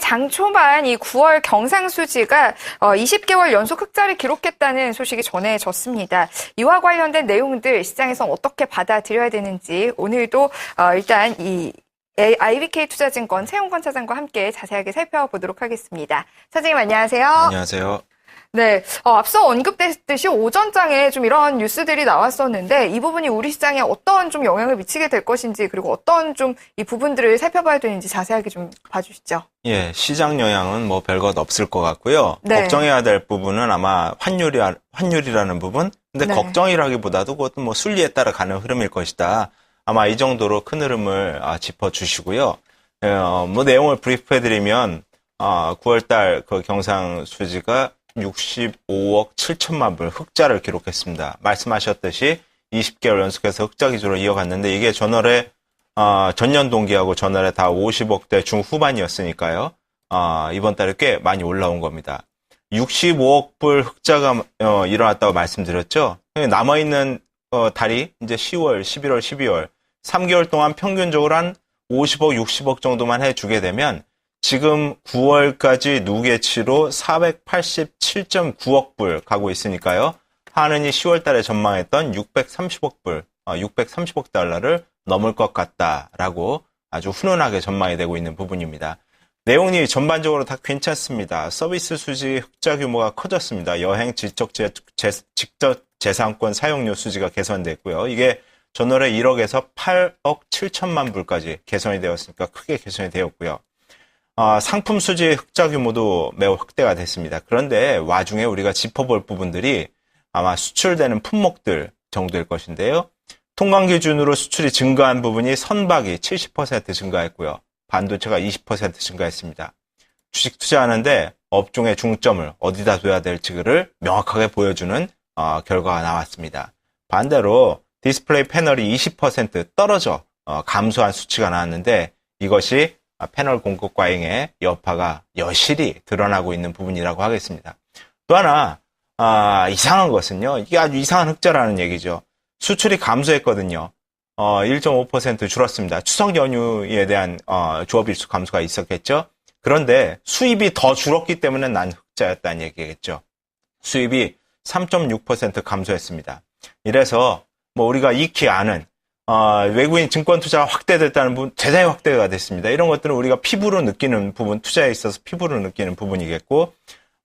장 초반 이 9월 경상수지가 어, 20개월 연속 흑자를 기록했다는 소식이 전해졌습니다. 이와 관련된 내용들 시장에서 어떻게 받아들여야 되는지 오늘도 어, 일단 이 IBK 투자증권 세용권 차장과 함께 자세하게 살펴보도록 하겠습니다. 차장님 안녕하세요. 안녕하세요. 네, 어, 앞서 언급됐듯이 오전장에 좀 이런 뉴스들이 나왔었는데 이 부분이 우리 시장에 어떤 좀 영향을 미치게 될 것인지 그리고 어떤 좀 이 부분들을 살펴봐야 되는지 자세하게 좀 봐주시죠. 예, 시장 영향은 뭐 별것 없을 것 같고요. 네. 걱정해야 될 부분은 아마 환율이 환율이라는 부분. 근데 네. 걱정이라기보다도 그것도 뭐 순리에 따라 가는 흐름일 것이다. 아마 이 정도로 큰 흐름을 아, 짚어주시고요. 어, 뭐 내용을 브리프해드리면 아, 9월달 그 경상 수지가 65억 7천만 불 흑자를 기록했습니다. 말씀하셨듯이 20개월 연속해서 흑자 기조로 이어갔는데 이게 전월에 어, 전년 동기하고 전월에 다 50억대 중후반이었으니까요. 어, 이번 달에 꽤 많이 올라온 겁니다. 65억 불 흑자가 어, 일어났다고 말씀드렸죠. 남아있는 어, 달이 이제 10월, 11월, 12월 3개월 동안 평균적으로 한 50억, 60억 정도만 해주게 되면 지금 9월까지 누계치로 487.9억 불 가고 있으니까요. 하는이 10월 달에 전망했던 630억 불, 어, 630억 달러를 넘을 것 같다라고 아주 훈훈하게 전망이 되고 있는 부분입니다. 내용이 전반적으로 다 괜찮습니다. 서비스 수지 흑자 규모가 커졌습니다. 여행 지적 재, 재, 직접 재산권 사용료 수지가 개선됐고요. 이게 전월에 1억에서 8억 7천만 불까지 개선이 되었으니까 크게 개선이 되었고요. 아, 상품 수지 흑자 규모도 매우 확대가 됐습니다. 그런데 와중에 우리가 짚어볼 부분들이 아마 수출되는 품목들 정도일 것인데요. 통관 기준으로 수출이 증가한 부분이 선박이 70% 증가했고요. 반도체가 20% 증가했습니다. 주식 투자하는데 업종의 중점을 어디다 둬야 될지를 명확하게 보여주는 어, 결과가 나왔습니다. 반대로 디스플레이 패널이 20% 떨어져 어, 감소한 수치가 나왔는데 이것이 패널 공급 과잉의 여파가 여실히 드러나고 있는 부분이라고 하겠습니다. 또 하나 아, 이상한 것은요. 이게 아주 이상한 흑자라는 얘기죠. 수출이 감소했거든요. 어, 1.5% 줄었습니다. 추석 연휴에 대한 어, 조업일수 감소가 있었겠죠. 그런데 수입이 더 줄었기 때문에 난 흑자였다는 얘기겠죠. 수입이 3.6% 감소했습니다. 이래서 뭐 우리가 익히 아는 어, 외국인 증권 투자가 확대됐다는 부분, 재산이 확대가 됐습니다. 이런 것들은 우리가 피부로 느끼는 부분, 투자에 있어서 피부로 느끼는 부분이겠고,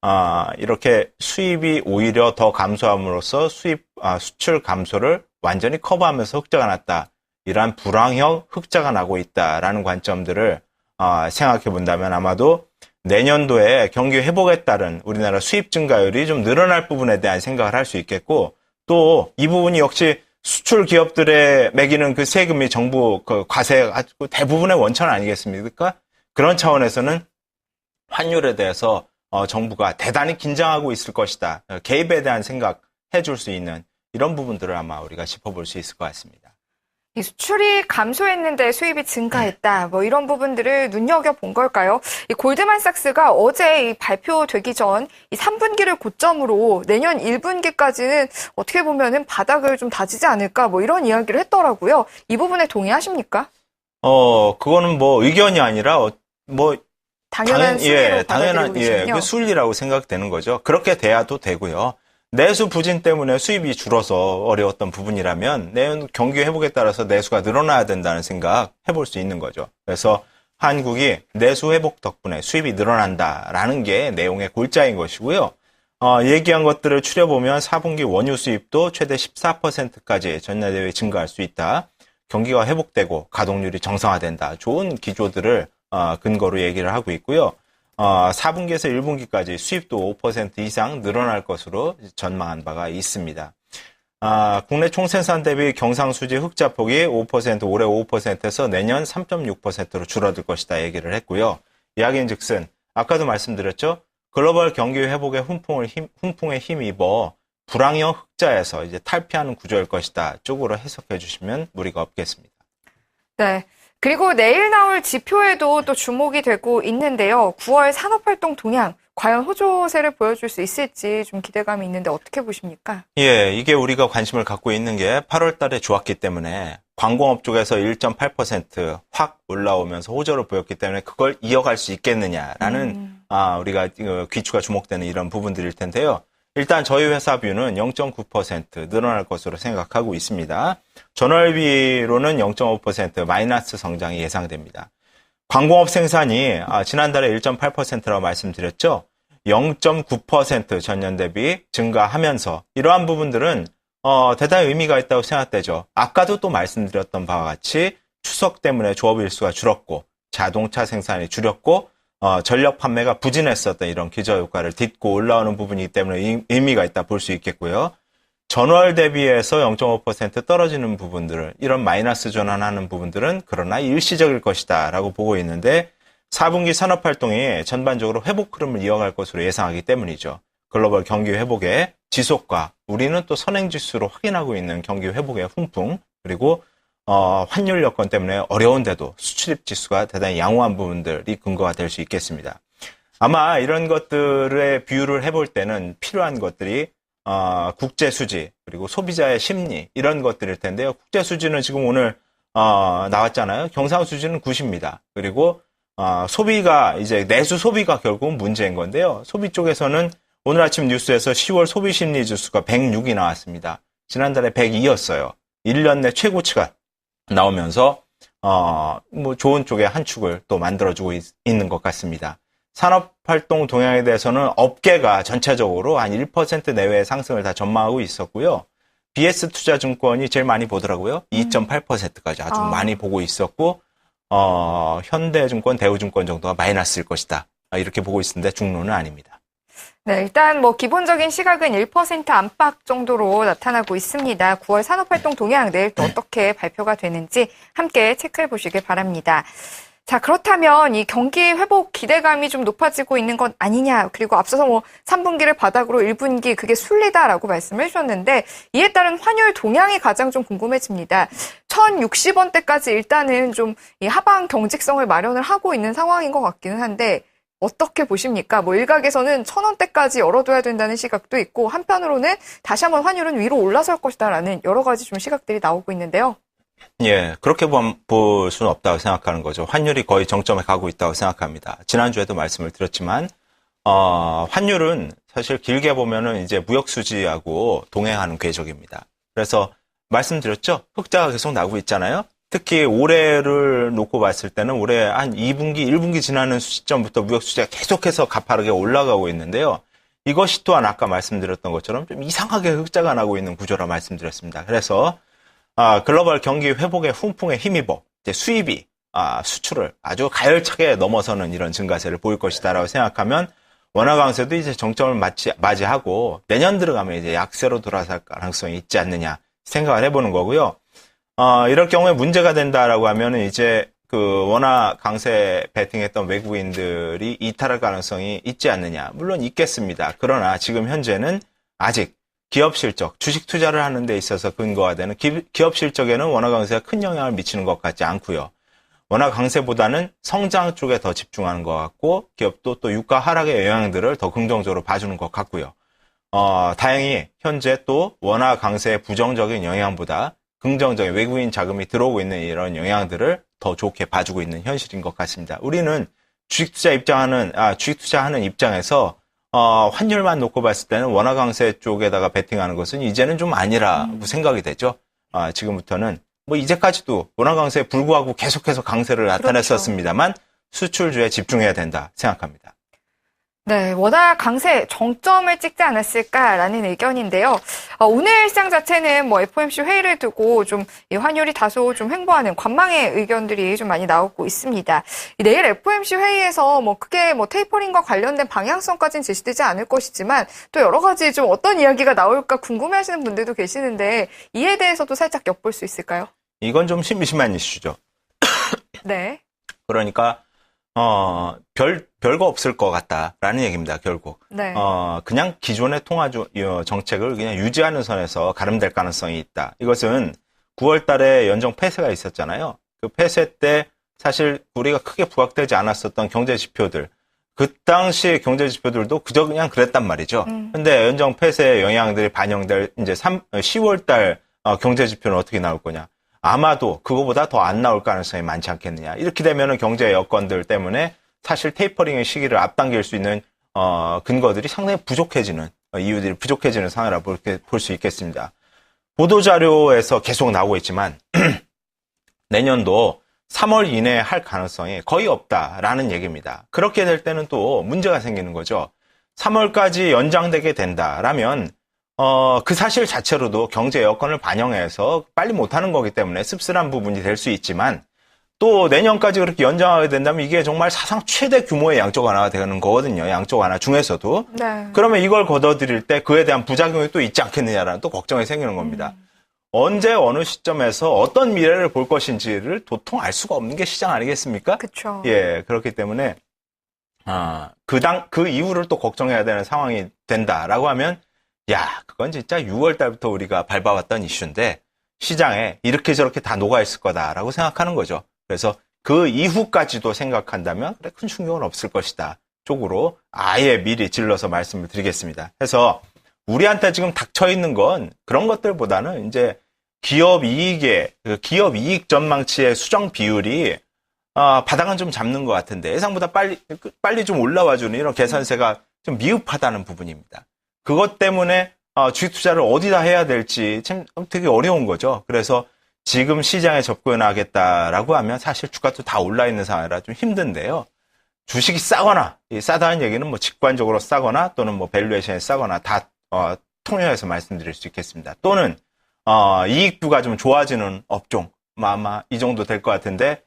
아, 이렇게 수입이 오히려 더 감소함으로써 수입, 아, 수출 감소를 완전히 커버하면서 흑자가 났다. 이러한 불황형 흑자가 나고 있다라는 관점들을 아, 생각해 본다면 아마도 내년도에 경기 회복에 따른 우리나라 수입 증가율이 좀 늘어날 부분에 대한 생각을 할 수 있겠고 또 이 부분이 역시 수출 기업들의 매기는 그 세금이 정부 그 과세 가지고 대부분의 원천 아니겠습니까? 그런 차원에서는 환율에 대해서 어, 정부가 대단히 긴장하고 있을 것이다. 어, 개입에 대한 생각 해줄 수 있는 이런 부분들을 아마 우리가 짚어볼 수 있을 것 같습니다. 이 수출이 감소했는데 수입이 증가했다. 뭐 이런 부분들을 눈여겨 본 걸까요? 이 골드만삭스가 어제 이 발표되기 전 이 3분기를 고점으로 내년 1분기까지는 어떻게 보면은 바닥을 좀 다지지 않을까 뭐 이런 이야기를 했더라고요. 이 부분에 동의하십니까? 어, 그거는 뭐 의견이 아니라 어, 뭐 당연한 당연- 예, 당연한 예, 그 순리라고 생각되는 거죠. 그렇게 돼야도 되고요. 내수 부진 때문에 수입이 줄어서 어려웠던 부분이라면 내년 경기 회복에 따라서 내수가 늘어나야 된다는 생각 해볼 수 있는 거죠. 그래서 한국이 내수 회복 덕분에 수입이 늘어난다라는 게 내용의 골자인 것이고요. 어, 얘기한 것들을 추려보면 4분기 원유 수입도 최대 14%까지 전년 대비 증가할 수 있다. 경기가 회복되고 가동률이 정상화된다. 좋은 기조들을 어, 근거로 얘기를 하고 있고요. 어, 4분기에서 1분기까지 수입도 5% 이상 늘어날 것으로 전망한 바가 있습니다. 아, 국내 총생산 대비 경상수지 흑자폭이 5% 올해 5%에서 내년 3.6%로 줄어들 것이다 얘기를 했고요. 이야기인 즉슨 아까도 말씀드렸죠. 글로벌 경기 회복에 훈풍을 힘, 훈풍에 힘입어 불황형 흑자에서 이제 탈피하는 구조일 것이다 쪽으로 해석해 주시면 무리가 없겠습니다. 네. 그리고 내일 나올 지표에도 또 주목이 되고 있는데요. 9월 산업활동 동향, 과연 호조세를 보여줄 수 있을지 좀 기대감이 있는데 어떻게 보십니까? 예, 이게 우리가 관심을 갖고 있는 게 8월 달에 좋았기 때문에 광공업 쪽에서 1.8%확 올라오면서 호조를 보였기 때문에 그걸 이어갈 수 있겠느냐라는 음. 아, 우리가 어, 귀추가 주목되는 이런 부분들일 텐데요. 일단 저희 회사 뷰는 0.9% 늘어날 것으로 생각하고 있습니다. 전월비로는 0.5% 마이너스 성장이 예상됩니다. 광공업 생산이 아, 지난달에 1.8%라고 말씀드렸죠. 0.9% 전년 대비 증가하면서 이러한 부분들은 어, 대단히 의미가 있다고 생각되죠. 아까도 또 말씀드렸던 바와 같이 추석 때문에 조업 일수가 줄었고 자동차 생산이 줄였고 어, 전력 판매가 부진했었던 이런 기저 효과를 딛고 올라오는 부분이기 때문에 의- 의미가 있다 볼 수 있겠고요. 전월 대비해서 0.5% 떨어지는 부분들을 이런 마이너스 전환하는 부분들은 그러나 일시적일 것이다라고 보고 있는데 4분기 산업 활동이 전반적으로 회복 흐름을 이어갈 것으로 예상하기 때문이죠. 글로벌 경기 회복의 지속과 우리는 또 선행 지수로 확인하고 있는 경기 회복의 훈풍 그리고 어, 환율 여건 때문에 어려운데도 수출입 지수가 대단히 양호한 부분들이 근거가 될 수 있겠습니다. 아마 이런 것들의 비율을 해볼 때는 필요한 것들이 어, 국제 수지 그리고 소비자의 심리 이런 것들일 텐데요. 국제 수지는 지금 오늘 어, 나왔잖아요. 경상 수지는 90입니다. 그리고 어, 소비가 이제 내수 소비가 결국은 문제인 건데요. 소비 쪽에서는 오늘 아침 뉴스에서 10월 소비 심리 지수가 106이 나왔습니다. 지난달에 102였어요. 1년 내 최고치가 나오면서 어, 뭐 좋은 쪽의 한 축을 또 만들어주고 있, 있는 것 같습니다. 산업활동 동향에 대해서는 업계가 전체적으로 한 1% 내외의 상승을 다 전망하고 있었고요. BS 투자증권이 제일 많이 보더라고요. 2.8%까지 아주 아. 많이 보고 있었고, 어, 현대증권, 대우증권 정도가 마이너스일 것이다. 아, 이렇게 보고 있는데 중로는 아닙니다. 네, 일단 뭐 기본적인 시각은 1% 안팎 정도로 나타나고 있습니다. 9월 산업활동 동향 내일 또 어떻게 발표가 되는지 함께 체크해 보시길 바랍니다. 자, 그렇다면 이 경기 회복 기대감이 좀 높아지고 있는 건 아니냐. 그리고 앞서서 뭐 3분기를 바닥으로 1분기 그게 순리다라고 말씀을 해주셨는데 이에 따른 환율 동향이 가장 좀 궁금해집니다. 1,060원대까지 일단은 좀 이 하방 경직성을 마련을 하고 있는 상황인 것 같기는 한데 어떻게 보십니까? 뭐 일각에서는 천 원대까지 열어둬야 된다는 시각도 있고 한편으로는 다시 한번 환율은 위로 올라설 것이다라는 여러 가지 좀 시각들이 나오고 있는데요. 예, 그렇게 보- 볼 수는 없다고 생각하는 거죠. 환율이 거의 정점에 가고 있다고 생각합니다. 지난주에도 말씀을 드렸지만, 어, 환율은 사실 길게 보면은 이제 무역 수지하고 동행하는 궤적입니다. 그래서 말씀드렸죠? 흑자가 계속 나고 있잖아요? 특히 올해를 놓고 봤을 때는 올해 한 2분기, 1분기 지나는 시점부터 무역 수지가 계속해서 가파르게 올라가고 있는데요. 이것이 또한 아까 말씀드렸던 것처럼 좀 이상하게 흑자가 나고 있는 구조라 말씀드렸습니다. 그래서 아, 글로벌 경기 회복의 훈풍에 힘입어 수입이 아, 수출을 아주 가열차게 넘어서는 이런 증가세를 보일 것이다라고 생각하면 원화 강세도 이제 정점을 맞지, 맞이하고 내년 들어가면 이제 약세로 돌아설 가능성이 있지 않느냐 생각을 해보는 거고요. 어, 이럴 경우에 문제가 된다라고 하면은 이제 그 원화 강세 베팅했던 외국인들이 이탈할 가능성이 있지 않느냐. 물론 있겠습니다. 그러나 지금 현재는 아직 기업 실적, 주식 투자를 하는 데 있어서 근거가 되는 기, 기업 실적에는 원화 강세가 큰 영향을 미치는 것 같지 않고요. 원화 강세보다는 성장 쪽에 더 집중하는 것 같고 기업도 또 유가 하락의 영향들을 더 긍정적으로 봐주는 것 같고요. 어, 다행히 현재 또 원화 강세의 부정적인 영향보다 긍정적인 외국인 자금이 들어오고 있는 이런 영향들을 더 좋게 봐주고 있는 현실인 것 같습니다. 우리는 주식 투자 입장하는 아 주식 투자하는 입장에서 어, 환율만 놓고 봤을 때는 원화 강세 쪽에다가 베팅하는 것은 이제는 좀 아니라고 생각이 되죠. 아, 지금부터는 뭐 이제까지도 원화 강세에 불구하고 계속해서 강세를 나타냈었습니다만 수출주에 집중해야 된다 생각합니다. 네, 워낙 강세 정점을 찍지 않았을까라는 의견인데요. 어, 오늘 시장 자체는 뭐 FOMC 회의를 두고 좀이 환율이 다소 좀 횡보하는 관망의 의견들이 좀 많이 나오고 있습니다. 이 내일 FOMC 회의에서 뭐 크게 뭐 테이퍼링과 관련된 방향성까지는 제시되지 않을 것이지만 또 여러 가지 좀 어떤 이야기가 나올까 궁금해하시는 분들도 계시는데 이에 대해서도 살짝 엿볼 수 있을까요? 이건 좀 심심한 이슈죠. 네. 그러니까 어, 별 별거 없을 것 같다라는 얘기입니다. 결국 네. 어, 그냥 기존의 통화 조- 어, 정책을 그냥 유지하는 선에서 가름될 가능성이 있다. 이것은 9월 달에 연정 폐쇄가 있었잖아요. 그 폐쇄 때 사실 우리가 크게 부각되지 않았었던 경제 지표들, 그 당시 경제 지표들도 그저 그냥 그랬단 말이죠. 음. 근데 연정 폐쇄의 영향들이 반영될 이제 3, 10월 달 어, 경제 지표는 어떻게 나올 거냐. 아마도 그거보다 더 안 나올 가능성이 많지 않겠느냐. 이렇게 되면은 경제 여건들 때문에 사실 테이퍼링의 시기를 앞당길 수 있는 어, 근거들이 상당히 부족해지는 어, 이유들이 부족해지는 상황이라 볼 수 있겠습니다. 보도 자료에서 계속 나오고 있지만 내년도 3월 이내에 할 가능성이 거의 없다라는 얘기입니다. 그렇게 될 때는 또 문제가 생기는 거죠. 3월까지 연장되게 된다라면 어, 그 사실 자체로도 경제 여건을 반영해서 빨리 못하는 거기 때문에 씁쓸한 부분이 될 수 있지만 또 내년까지 그렇게 연장하게 된다면 이게 정말 사상 최대 규모의 양적 완화가 되는 거거든요. 양적 완화 중에서도. 네. 그러면 이걸 걷어들일 때 그에 대한 부작용이 또 있지 않겠느냐라는 또 걱정이 생기는 겁니다. 언제 어느 시점에서 어떤 미래를 볼 것인지를 도통 알 수가 없는 게 시장 아니겠습니까? 그쵸. 예, 그렇기 때문에 아, 그 당, 그 이후를 또 걱정해야 되는 상황이 된다라고 하면 야, 그건 진짜 6월 달부터 우리가 밟아왔던 이슈인데 시장에 이렇게 저렇게 다 녹아 있을 거다라고 생각하는 거죠. 그래서 그 이후까지도 생각한다면 그래, 큰 충격은 없을 것이다. 쪽으로 아예 미리 질러서 말씀을 드리겠습니다. 해서 우리한테 지금 닥쳐 있는 건 그런 것들보다는 이제 기업 이익의 그 기업 이익 전망치의 수정 비율이 아, 바닥은 좀 잡는 것 같은데 예상보다 빨리 빨리 좀 올라와 주는 이런 계산세가 좀 미흡하다는 부분입니다. 그것 때문에 어, 주식 투자를 어디다 해야 될지 참 되게 어려운 거죠. 그래서 지금 시장에 접근하겠다라고 하면 사실 주가도 다 올라 있는 상황이라 좀 힘든데요. 주식이 싸거나 이 싸다는 얘기는 뭐 직관적으로 싸거나 또는 뭐 밸류에이션이 싸거나 다 어, 통용해서 말씀드릴 수 있겠습니다. 또는 어, 이익도가 좀 좋아지는 업종 뭐 아마 이 정도 될 것 같은데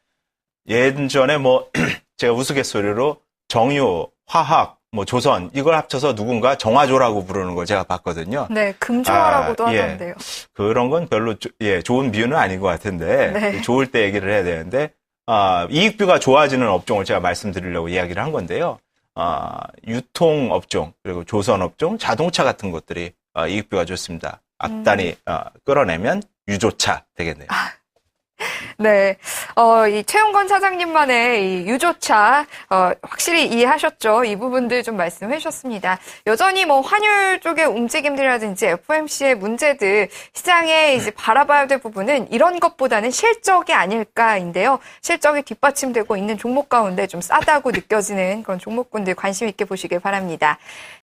예전에 뭐 제가 우스갯소리로 정유, 화학, 뭐 조선 이걸 합쳐서 누군가 정화조라고 부르는 걸 제가 봤거든요. 네, 금조화라고도 아, 예. 하던데요. 그런 건 별로 조- 예, 좋은 비유는 아닌 것 같은데 네. 좋을 때 얘기를 해야 되는데 아, 이익비가 좋아지는 업종을 제가 말씀드리려고 이야기를 한 건데요. 아, 유통 업종 그리고 조선 업종, 자동차 같은 것들이 아, 이익비가 좋습니다. 앞단이 아, 끌어내면 유조차 되겠네요. 네, 어, 이 최용건 사장님만의 이 유조차, 어, 확실히 이해하셨죠? 이 부분들 좀 말씀해 주셨습니다. 여전히 뭐 환율 쪽의 움직임들이라든지 FOMC의 문제들, 시장에 이제 바라봐야 될 부분은 이런 것보다는 실적이 아닐까인데요. 실적이 뒷받침되고 있는 종목 가운데 좀 싸다고 느껴지는 그런 종목군들 관심 있게 보시길 바랍니다.